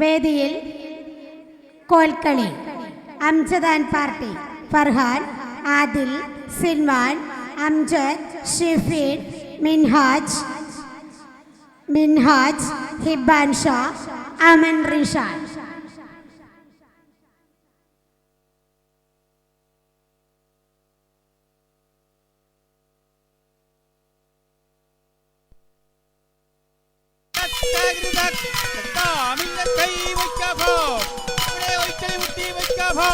വേദിയിൽ കോൽക്കളി അംജദാൻ പാർട്ടി ഫർഹാൻ ആദിൽ സിൻവാൻ അംജദ് ഷിഫീൻ മിൻഹാജ് മിൻഹാജ് ഹിബാൻ ഷാ അമൻ റിഷാൻ. കൈ വയ്ക്കാഭോ ഇവിടെ ഒരിക്കലും മുട്ടി വയ്ക്കാഭോ